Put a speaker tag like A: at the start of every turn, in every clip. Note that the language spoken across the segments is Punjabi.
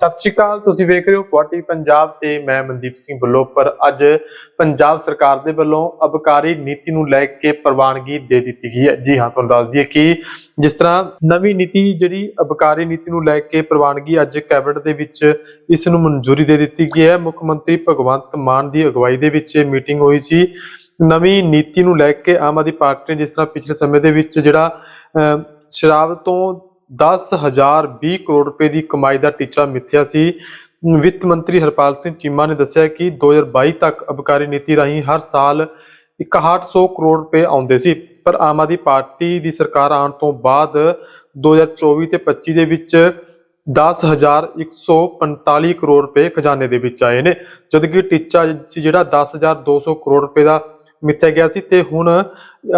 A: ਸਤਿ ਸ਼੍ਰੀ ਅਕਾਲ ਤੁਸੀਂ ਵੇਖ ਰਹੇ ਹੋ ਕੁਆਟੀ ਪੰਜਾਬ ਤੇ ਮੈਂ ਮਨਦੀਪ ਸਿੰਘ ਬਲੋਪਰ ਅੱਜ ਪੰਜਾਬ ਸਰਕਾਰ ਦੇ ਵੱਲੋਂ ਅਬਕਾਰੀ ਨੀਤੀ ਨੂੰ ਲੈ ਕੇ ਪ੍ਰਵਾਨਗੀ ਦੇ ਦਿੱਤੀ ਗਈ ਹੈ। ਜੀ ਹਾਂ ਤੁਹਾਨੂੰ ਦੱਸ ਦਈਏ ਕਿ ਜਿਸ ਤਰ੍ਹਾਂ ਨਵੀਂ ਨੀਤੀ ਜਿਹੜੀ ਅਬਕਾਰੀ ਨੀਤੀ ਨੂੰ ਲੈ ਕੇ ਪ੍ਰਵਾਨਗੀ ਅੱਜ ਕੈਬਨਿਟ ਦੇ ਵਿੱਚ ਇਸ ਨੂੰ ਮਨਜ਼ੂਰੀ ਦੇ ਦਿੱਤੀ ਗਈ ਹੈ। ਮੁੱਖ ਮੰਤਰੀ ਭਗਵੰਤ ਮਾਨ ਦੀ ਅਗਵਾਈ ਦੇ ਵਿੱਚ ਇਹ ਮੀਟਿੰਗ ਹੋਈ ਸੀ। ਨਵੀਂ ਨੀਤੀ ਨੂੰ ਲੈ ਕੇ ਆਮ ਆਦਮੀ ਪਾਰਟੀ ਨੇ ਜਿਸ ਤਰ੍ਹਾਂ ਪਿਛਲੇ ਸਮੇਂ ਦੇ ਵਿੱਚ ਜਿਹੜਾ ਅਹ, ਸ਼ਰਾਬ ਤੋਂ 10020 ਕਰੋੜ ਰੁਪਏ ਦੀ ਕਮਾਈ ਦਾ ਟੀਚਾ ਮਿੱਥਿਆ ਸੀ। ਵਿੱਤ ਮੰਤਰੀ ਹਰਪਾਲ ਸਿੰਘ ਚੀਮਾ ਨੇ ਦੱਸਿਆ ਕਿ 2022 ਤੱਕ ਅਬਕਾਰੀ ਨੀਤੀ ਰਾਹੀਂ ਹਰ ਸਾਲ 6100 ਕਰੋੜ ਰੁਪਏ ਆਉਂਦੇ ਸੀ। ਪਰ ਆਮ ਆਦਮੀ ਪਾਰਟੀ ਦੀ ਸਰਕਾਰ ਆਉਣ ਤੋਂ ਬਾਅਦ 2024 ਤੇ 25 ਦੇ ਵਿੱਚ 10145 ਕਰੋੜ ਰੁਪਏ ਖਜ਼ਾਨੇ ਦੇ ਵਿੱਚ ਆਏ ਨੇ। ਜਦਕਿ ਟੀਚਾ ਸੀ ਜਿਹੜਾ 10200 ਕਰੋੜ ਰੁਪਏ ਦਾ ਮਿੱਥਿਆ ਗਿਆ ਸੀ ਤੇ ਹੁਣ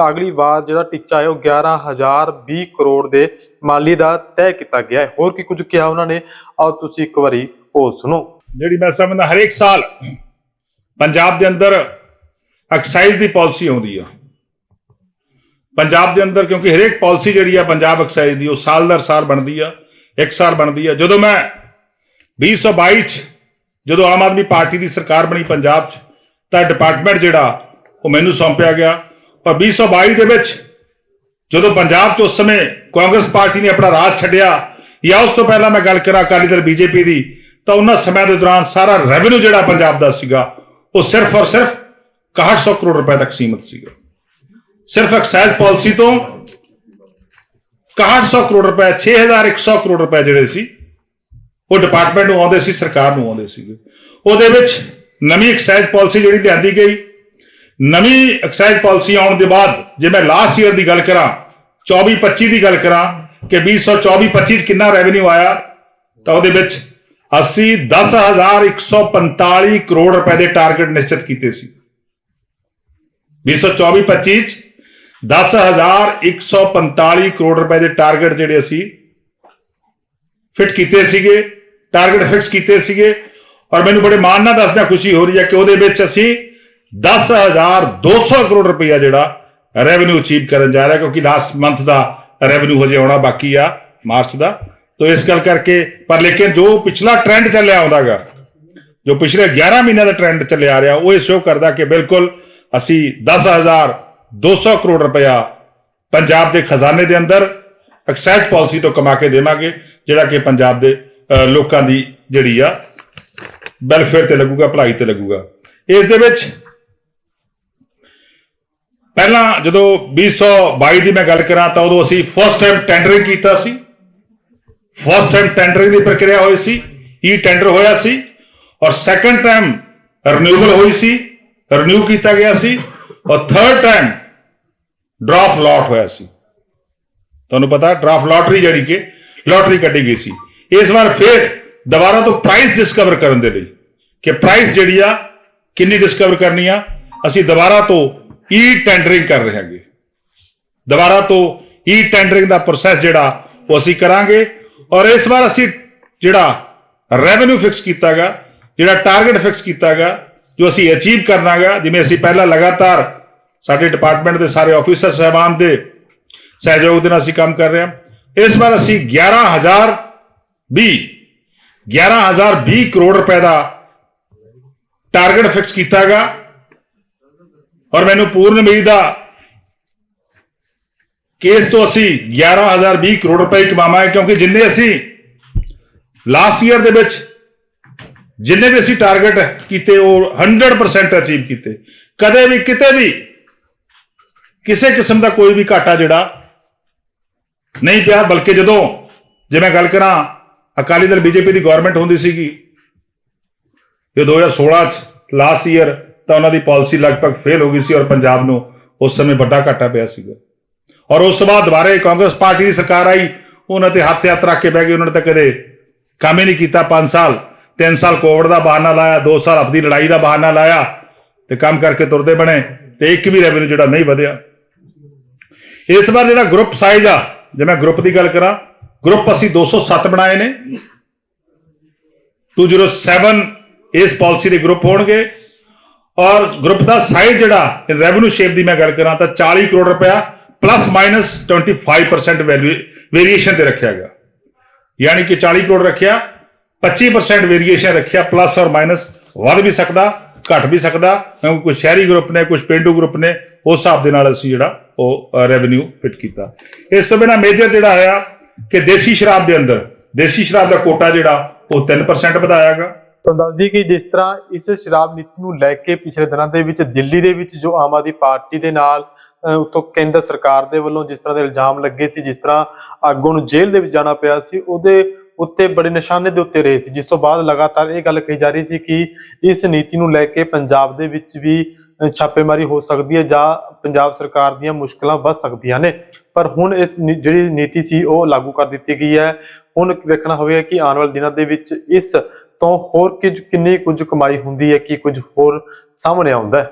A: ਅਗਲੀ ਵਾਰ ਜਿਹੜਾ ਟੀਚਾ ਹੈ ਉਹ 11020 ਕਰੋੜ ਦੇ ਮਾਲੀ ਦਾ ਤੈਅ ਕੀਤਾ ਗਿਆ ਹੈ। ਹੋਰ ਕੀ ਕੁਝ ਕਿਹਾ ਉਹਨਾਂ ਨੇ? ਆਓ ਤੁਸੀਂ ਇੱਕ ਵਾਰੀ ਉਹ ਸੁਣੋ।
B: ਜਿਹੜੀ ਮੈਂ ਸਮਝਦਾ ਹਰੇਕ ਸਾਲ ਪੰਜਾਬ ਦੇ ਅੰਦਰ ਐਕਸਾਈਜ਼ ਦੀ ਪਾਲਿਸੀ ਆਉਂਦੀ ਆ। ਪੰਜਾਬ ਦੇ ਅੰਦਰ ਕਿਉਂਕਿ ਹਰੇਕ ਪਾਲਿਸੀ ਜਿਹੜੀ ਆ ਪੰਜਾਬ ਐਕਸਾਈਜ਼ ਦੀ, ਉਹ ਸਾਲ ਦਰ ਸਾਲ ਬਣਦੀ ਆ, ਇੱਕ ਸਾਲ ਬਣਦੀ ਆ। ਜਦੋਂ ਮੈਂ 2022 ਚ ਜਦੋਂ ਆਮ ਆਦਮੀ ਪਾਰਟੀ ਦੀ ਸਰਕਾਰ ਬਣੀ ਪੰਜਾਬ ਚ, ਤਾਂ ਡਿਪਾਰਟਮੈਂਟ ਜਿਹੜਾ ਉਹ ਮੈਨੂੰ ਸੌਂਪਿਆ ਗਿਆ। ਪਰ 2022 ਦੇ ਵਿੱਚ ਜਦੋਂ ਪੰਜਾਬ 'ਚ ਉਸ ਸਮੇਂ ਕਾਂਗਰਸ ਪਾਰਟੀ ਨੇ ਆਪਣਾ ਰਾਜ ਛੱਡਿਆ ਜਾਂ ਉਸ ਤੋਂ ਪਹਿਲਾਂ ਮੈਂ ਗੱਲ ਕਰਾਂ ਅਕਾਲੀ ਦਲ ਬੀਜੇਪੀ ਦੀ, ਤਾਂ ਉਹਨਾਂ ਸਮਿਆਂ ਦੇ ਦੌਰਾਨ ਸਾਰਾ ਰੈਵਨਿਊ ਜਿਹੜਾ ਪੰਜਾਬ ਦਾ ਸੀਗਾ, ਉਹ ਸਿਰਫ ਔਰ ਸਿਰਫ 6100 ਕਰੋੜ ਰੁਪਏ ਤੱਕ ਸੀਮਤ ਸੀਗਾ। ਸਿਰਫ ਐਕਸਾਈਜ਼ ਪਾਲਿਸੀ ਤੋਂ 6100 ਕਰੋੜ ਰੁਪਏ 6100 ਕਰੋੜ ਰੁਪਏ ਜਿਹੜੇ ਸੀ, ਉਹ ਡਿਪਾਰਟਮੈਂਟ ਨੂੰ ਆਉਂਦੇ ਸੀ, ਸਰਕਾਰ ਨੂੰ ਆਉਂਦੇ ਸੀਗੇ। ਉਹਦੇ ਵਿੱਚ ਨਵੀਂ ਐਕਸਾਈਜ਼ ਪਾਲਿਸੀ ਜਿਹੜੀ ਲਿਆਂਦੀ ਗਈ ਨਵੀਂ ਐਕਸਾਈਜ਼ ਪਾਲਿਸੀ ਆਉਣ ਦੇ ਬਾਅਦ ਜੇ ਮੈਂ ਲਾਸਟ ਈਅਰ ਦੀ ਗੱਲ ਕਰਾਂ 24 25 ਦੀ ਗੱਲ ਕਰਾਂ ਕਿ 2024 25 ਚ ਕਿੰਨਾ ਰੈਵਨਿਊ ਆਇਆ, ਤਾਂ ਉਹਦੇ ਵਿੱਚ ਅਸੀਂ 10145 ਕਰੋੜ ਰੁਪਏ ਦੇ ਟਾਰਗੇਟ ਨਿਸ਼ਚਿਤ ਕੀਤੇ ਸੀ। 2024 25 ਚ 10145 ਕਰੋੜ ਰੁਪਏ ਦੇ ਟਾਰਗੇਟ ਜਿਹੜੇ ਅਸੀਂ ਫਿਟ ਕੀਤੇ ਸੀਗੇ ਟਾਰਗੇਟ ਫਿਕਸ ਕੀਤੇ ਸੀਗੇ। ਔਰ ਮੈਨੂੰ ਬੜੇ ਮਾਣ ਨਾਲ ਦੱਸਣਾ ਖੁਸ਼ੀ ਹੋ ਰਹੀ ਹੈ ਕਿ ਉਹਦੇ ਵਿੱਚ ਅਸੀਂ 10200 ਕਰੋੜ ਰੁਪਈਆ ਜਿਹੜਾ ਰੈਵਨਿਊ ਅਚੀਵ ਕਰਨ ਜਾ ਰਿਹਾ, ਕਿਉਂਕਿ ਲਾਸਟ ਮੰਥ ਦਾ ਰੈਵਨਿਊ ਹਜੇ ਆਉਣਾ ਬਾਕੀ ਆ, ਮਾਰਚ ਦਾ। ਤੋਂ ਇਸ ਗੱਲ ਕਰਕੇ, ਪਰ ਲੇਕਿਨ ਜੋ ਪਿਛਲਾ ਟ੍ਰੈਂਡ ਚੱਲਿਆ ਆਉਂਦਾਗਾ, ਜੋ ਪਿਛਲੇ 11 ਮਹੀਨਿਆਂ ਦਾ ਟ੍ਰੈਂਡ ਚੱਲਿਆ ਆ ਰਿਹਾ, ਉਹ ਇਹ ਸ਼ੋ ਕਰਦਾ ਕਿ ਬਿਲਕੁਲ ਅਸੀਂ 10200 ਕਰੋੜ ਰੁਪਇਆ ਪੰਜਾਬ ਦੇ ਖਜ਼ਾਨੇ ਦੇ ਅੰਦਰ ਐਕਸਾਈਜ਼ ਪਾਲਿਸੀ ਤੋਂ ਕਮਾ ਕੇ ਦੇਵਾਂਗੇ, ਜਿਹੜਾ ਕਿ ਪੰਜਾਬ ਦੇ ਲੋਕਾਂ ਦੀ ਜਿਹੜੀ ਆ ਵੈਲਫੇਅਰ ਤੇ ਲੱਗੂਗਾ, ਭਲਾਈ ਤੇ ਲੱਗੂਗਾ। ਇਸ ਦੇ ਵਿੱਚ ਪਹਿਲਾਂ ਜਦੋਂ 2022 ਦੀ ਮੈਂ ਗੱਲ ਕਰਾਂ ਤਾਂ ਉਦੋਂ ਅਸੀਂ ਫਸਟ ਟਾਈਮ ਟੈਂਡਰਿੰਗ ਕੀਤਾ ਸੀ। ਫਸਟ ਟਾਈਮ ਟੈਂਡਰਿੰਗ ਦੀ ਪ੍ਰਕਿਰਿਆ ਹੋਈ ਸੀ। ਈ ਟੈਂਡਰ ਹੋਇਆ ਸੀ ਔਰ ਸੈਕੰਡ ਟਾਈਮ ਰਿਨਿਊਵਲ ਹੋਈ ਸੀ ਰਿਨਿਊ ਕੀਤਾ ਗਿਆ ਸੀ ਔਰ ਥਰਡ ਟਾਈਮ ਡਰਾਫਟ ਲਾਟ ਹੋਇਆ ਸੀ। ਤੁਹਾਨੂੰ ਪਤਾ ਡਰਾਫਟ ਲਾਟਰੀ ਜਿਹੜੀ ਕਿ ਲਾਟਰੀ ਕੱਢੀ ਗਈ ਸੀ। ਇਸ ਵਾਰ ਫਿਰ ਦੁਬਾਰਾ ਤੋਂ ਪ੍ਰਾਈਸ ਡਿਸਕਵਰ ਕਰਨ ਦੇ ਲਈ ਕਿ ਪ੍ਰਾਈਸ ਜਿਹੜੀ ਆ ਕਿੰਨੀ ਡਿਸਕਵਰ ਕਰਨੀ ਆ, ਅਸੀਂ ਦੁਬਾਰਾ ਤੋਂ ਈ ਟੈਂਡਰਿੰਗ ਕਰ ਰਹੇ ਹਾਂਗੇ। ਦੁਬਾਰਾ ਤੋਂ ਈ ਟੈਂਡਰਿੰਗ ਦਾ ਪ੍ਰੋਸੈਸ ਜਿਹੜਾ, ਉਹ ਅਸੀਂ ਕਰਾਂਗੇ ਔਰ ਇਸ ਵਾਰ ਅਸੀਂ ਜਿਹੜਾ ਰੈਵਨਿਊ ਫਿਕਸ ਕੀਤਾਗਾ, ਜਿਹੜਾ ਟਾਰਗੇਟ ਫਿਕਸ ਕੀਤਾਗਾ, ਜੋ ਅਸੀਂ ਅਚੀਵ ਕਰਨਾਗਾ, ਜਿਵੇਂ ਅਸੀਂ ਪਹਿਲਾਂ ਲਗਾਤਾਰ ਸਾਡੇ ਡਿਪਾਰਟਮੈਂਟ ਦੇ ਸਾਰੇ ਆਫੀਸਰ ਸਹਿਬਾਨ ਦੇ ਸਹਿਯੋਗ ਦੇ ਨਾਲ ਅਸੀਂ ਕੰਮ ਕਰ ਰਹੇ ਹਾਂ। ਇਸ ਵਾਰ ਅਸੀਂ 11000 20 11020 ਕਰੋੜ ਰੁਪਏ ਦਾ ਟਾਰਗੇਟ ਫਿਕਸ ਕੀਤਾਗਾ। ਔਰ ਮੈਨੂੰ ਪੂਰਨ ਉਮੀਦ ਆ ਕਿ ਇਸ ਤੋਂ ਅਸੀਂ 11020 ਕਰੋੜ ਰੁਪਏ ਕਮਾਵਾਂਗੇ, ਕਿਉਂਕਿ ਜਿੰਨੇ ਅਸੀਂ ਲਾਸਟ ਈਅਰ ਦੇ ਵਿੱਚ ਜਿੰਨੇ ਵੀ ਅਸੀਂ ਟਾਰਗੇਟ ਕੀਤੇ, ਉਹ 100% ਅਚੀਵ ਕੀਤੇ। ਕਦੇ ਵੀ, ਕਿਤੇ ਵੀ ਕਿਸੇ ਕਿਸਮ ਦਾ ਕੋਈ ਵੀ ਘਾਟਾ ਜਿਹੜਾ ਨਹੀਂ ਪਿਆ, ਬਲਕਿ ਜਦੋਂ, ਜੇ ਮੈਂ ਗੱਲ ਕਰਾਂ, ਅਕਾਲੀ ਦਲ, ਬੀਜੇਪੀ ਦੀ ਗਵਰਨਮੈਂਟ ਹੁੰਦੀ ਸੀਗੀ, ਇਹ 2016 ਚ ਲਾਸਟ ਈਅਰ ਤਾਂ ਉਹਨਾਂ ਦੀ ਪਾਲਿਸੀ ਲਗਭਗ ਫੇਲ ਹੋ ਗਈ ਸੀ ਔਰ ਪੰਜਾਬ ਨੂੰ ਉਸ ਸਮੇਂ ਵੱਡਾ ਘਾਟਾ ਪਿਆ ਸੀਗਾ। ਔਰ ਉਸ ਤੋਂ ਬਾਅਦ ਦੁਬਾਰੇ ਕਾਂਗਰਸ ਪਾਰਟੀ ਦੀ ਸਰਕਾਰ ਆਈ, ਉਹਨਾਂ ਤੇ ਹੱਥ ਹੱਥ ਰੱਖ ਕੇ ਬਹਿ ਗਏ, ਉਹਨਾਂ ਨੇ ਤਾਂ ਕਦੇ ਕੰਮ ਹੀ ਨਹੀਂ ਕੀਤਾ 5 ਸਾਲ 3 ਸਾਲ ਕੋਵਿਡ ਦਾ ਬਹਾਨਾ ਲਾਇਆ 2 ਸਾਲ ਆਪਣੀ ਲੜਾਈ ਦਾ ਬਹਾਨਾ ਲਾਇਆ ਤੇ ਕੰਮ ਕਰਕੇ ਤੁਰਦੇ ਬਣੇ ਤੇ ਇੱਕ ਵੀ ਰੈਵਨਿਊ ਜਿਹੜਾ ਨਹੀਂ ਵਧਿਆ। ਇਸ ਵਾਰ ਜਿਹੜਾ ਗਰੁੱਪ ਸਾਈਜ਼ ਆ, ਜੇ ਮੈਂ ਗਰੁੱਪ ਦੀ ਗੱਲ ਕਰਾਂ ਗਰੁੱਪ ਅਸੀਂ 207 ਬਣਾਏ ਨੇ। 207 ਇਸ ਪਾਲਿਸੀ ਦੇ ਗਰੁੱਪ ਹੋਣਗੇ। ਔਰ ਗਰੁੱਪ ਦਾ ਸਾਈਜ਼ ਜਿਹੜਾ ਰੈਵਨਿਊ ਸ਼ੇਪ ਦੀ ਮੈਂ ਗੱਲ ਕਰਾਂ ਤਾਂ 40 ਕਰੋੜ ਰੁਪਇਆ ਪਲੱਸ ਮਾਈਨਸ 25% ਵੇਰੀਏਸ਼ਨ ਤੇ ਰੱਖਿਆ ਗਿਆ। ਯਾਨੀ ਕਿ 40 ਕਰੋੜ ਰੱਖਿਆ 25% ਵੇਰੀਏਸ਼ਨ ਰੱਖਿਆ ਪਲੱਸ ਔਰ ਮਾਈਨਸ ਵੱਧ ਵੀ ਸਕਦਾ, ਘਟ ਵੀ ਸਕਦਾ, ਕਿਉਂਕਿ ਕੁਝ ਸ਼ਹਿਰੀ ਗਰੁੱਪ ਨੇ ਕੁਝ ਪਿੰਡੂ ਗਰੁੱਪ ਨੇ, ਉਸ ਹਿਸਾਬ ਦੇ ਨਾਲ ਅਸੀਂ ਜਿਹੜਾ ਉਹ ਰੈਵਨਿਊ ਫਿਟ ਕੀਤਾ। ਇਸ ਤੋਂ ਬਿਨਾ ਮੇਜਰ ਜਿਹੜਾ ਹੋਇਆ ਕਿ ਦੇਸੀ ਸ਼ਰਾਬ ਦੇ ਅੰਦਰ, ਦੇਸੀ ਸ਼ਰਾਬ ਦਾ ਕੋਟਾ ਜਿਹੜਾ, ਉਹ 3% ਵਧਾਇਆ ਗਿਆ।
A: ਤੁਹਾਨੂੰ ਦੱਸ ਦਈਏ ਕਿ ਜਿਸ ਤਰ੍ਹਾਂ ਇਸ ਸ਼ਰਾਬ ਨੀਤੀ ਨੂੰ ਲੈ ਕੇ ਪਿਛਲੇ ਦਿਨਾਂ ਦੇ ਵਿੱਚ ਦਿੱਲੀ ਦੇ ਵਿੱਚ ਜੋ ਆਮ ਆਦਮੀ ਪਾਰਟੀ ਦੇ ਨਾਲ ਅਹ, ਕੇਂਦਰ ਸਰਕਾਰ ਦੇ ਵੱਲੋਂ ਜਿਸ ਤਰ੍ਹਾਂ ਦੇ ਇਲਜ਼ਾਮ ਲੱਗੇ ਸੀ ਜਿਸ ਤਰ੍ਹਾਂ ਆਗੂ ਨੂੰ ਜੇਲ੍ਹ ਦੇ ਵਿੱਚ ਜਾਣਾ ਪਿਆ ਸੀ ਉਹਦੇ ਉੱਤੇ ਬੜੇ ਨਿਸ਼ਾਨੇ ਦੇ ਉੱਤੇ ਰਹੇ ਸੀ। ਜਿਸ ਤੋਂ ਬਾਅਦ ਲਗਾਤਾਰ ਇਹ ਗੱਲ ਕਹੀ ਜਾ ਰਹੀ ਸੀ ਕਿ ਇਸ ਨੀਤੀ ਨੂੰ ਲੈ ਕੇ ਪੰਜਾਬ ਦੇ ਵਿੱਚ ਵੀ ਛਾਪੇਮਾਰੀ ਹੋ ਸਕਦੀ ਹੈ ਜਾਂ ਪੰਜਾਬ ਸਰਕਾਰ ਦੀਆਂ ਮੁਸ਼ਕਲਾਂ ਵੱਧ ਸਕਦੀਆਂ ਨੇ। ਪਰ ਹੁਣ ਇਸ ਨੀ- ਜਿਹੜੀ ਨੀਤੀ ਸੀ ਉਹ ਲਾਗੂ ਕਰ ਦਿੱਤੀ ਗਈ ਹੈ। ਹੁਣ ਵੇਖਣਾ ਹੋਵੇਗਾ ਕਿ ਆਉਣ ਵਾਲੇ ਦਿਨਾਂ ਦੇ ਵਿੱਚ ਇਸ ਤੋਂ ਹੋਰ ਕਿ ਕਿੰਨੀ ਕੁਝ ਕਮਾਈ ਹੁੰਦੀ ਹੈ ਕਿ ਕੁਝ ਹੋਰ ਸਾਹਮਣੇ ਆਉਂਦਾ ਹੈ?